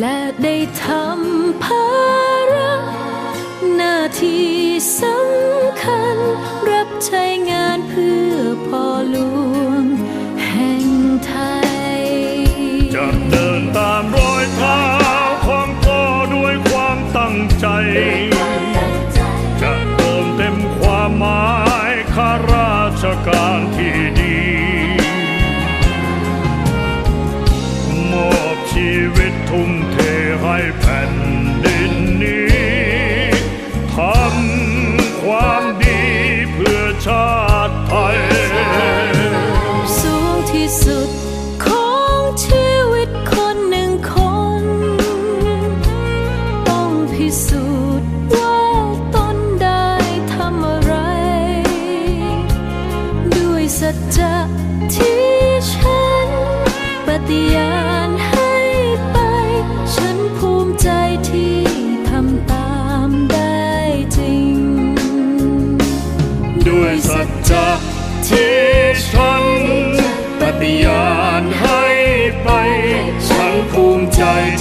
และได้ทำภาระหน้าที่สำ ชีวิตทุ่มเทให้แผ่น